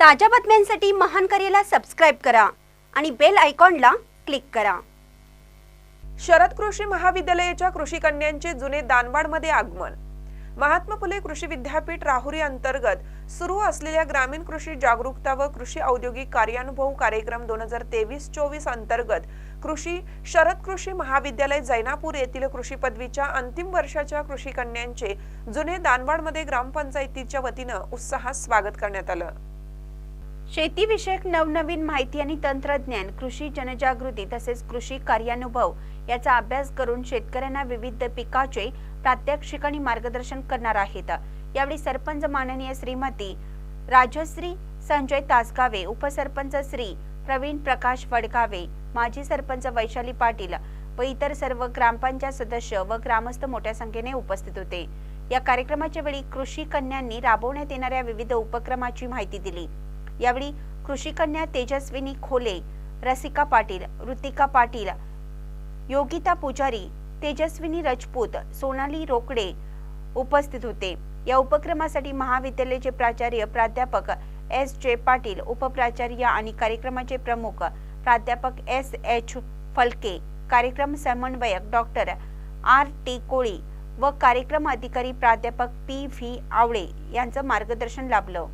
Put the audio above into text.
ताज्या बातम्यांसाठी महान करेला सबस्क्राईब करा आणि बेल आयकॉनला क्लिक करा. शरद कृषी महाविद्यालयाच्या कृषी कन्यांचे जुने दानवाडमध्ये आगमन. महात्मा फुले कृषी विद्यापीठ राहुरी अंतर्गत सुरू असलेल्या ग्रामीण कृषी जागरूकता व कृषी औद्योगिक कार्यानुभव कार्यक्रम दोन हजार तेवीस चोवीस अंतर्गत कृषी शरद कृषी महाविद्यालय जैनापूर येथील कृषी पदवीच्या अंतिम वर्षाच्या कृषी कन्यांचे जुने दानवाडमध्ये ग्रामपंचायतीच्या वतीनं उत्साहात स्वागत करण्यात आलं. शेतीविषयक नवनवीन माहिती आणि तंत्रज्ञान कृषी जनजागृती तसेच कृषी कार्यानुभव याचा अभ्यास करून शेतकऱ्यांना विविध पिकाचे प्रात्यक्षिक आणि मार्गदर्शन करणार आहेत. यावेळी सरपंच माननीय श्रीमती राजश्री संजय तासगावे उपसरपंच श्री प्रवीण प्रकाश वडगावे माजी सरपंच वैशाली पाटील व इतर सर्व ग्रामपंचायत सदस्य व ग्रामस्थ मोठ्या संख्येने उपस्थित होते. या कार्यक्रमाच्या वेळी कृषी कन्यांनी राबवण्यात येणाऱ्या विविध उपक्रमाची माहिती दिली. यावेळी कृषीकन्या तेजस्विनी खोले रसिका पाटील ऋतिका पाटील योगिता पुजारी तेजस्विनी राजपूत सोनाली रोकडे उपस्थित होते. या उपक्रमासाठी महाविद्यालयाचे प्राचार्य प्राध्यापक एस जे पाटील उपप्राचार्य आणि कार्यक्रमाचे प्रमुख प्राध्यापक एस एच फलके कार्यक्रम समन्वयक डॉक्टर आर टी कोळी व कार्यक्रम अधिकारी प्राध्यापक पी व्ही आवळे यांचं मार्गदर्शन लाभलं.